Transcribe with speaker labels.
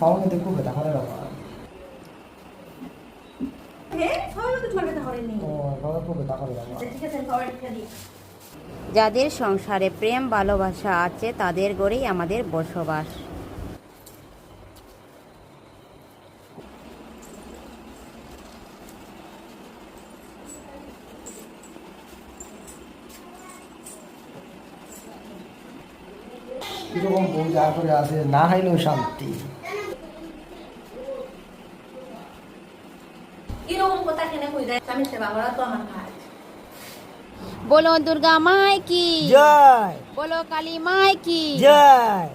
Speaker 1: পাওনি দেখো বেটা করে বাবা ও বাবা তো বেটা করে বাবা
Speaker 2: যাদের সংসারে প্রেম ভালোবাসা আছে তাদের গড়েই আমাদের বসবাস।
Speaker 1: কীরকম বউ যা করে আছে না হাইলেও শান্তি।
Speaker 3: এরকম কথা কেন কই যায় আমি সেবা করা তো আমার ভাই।
Speaker 2: বলো দুর্গা মাই কি?
Speaker 1: জয়।
Speaker 2: বলো কালী মাই কি?
Speaker 1: জয়।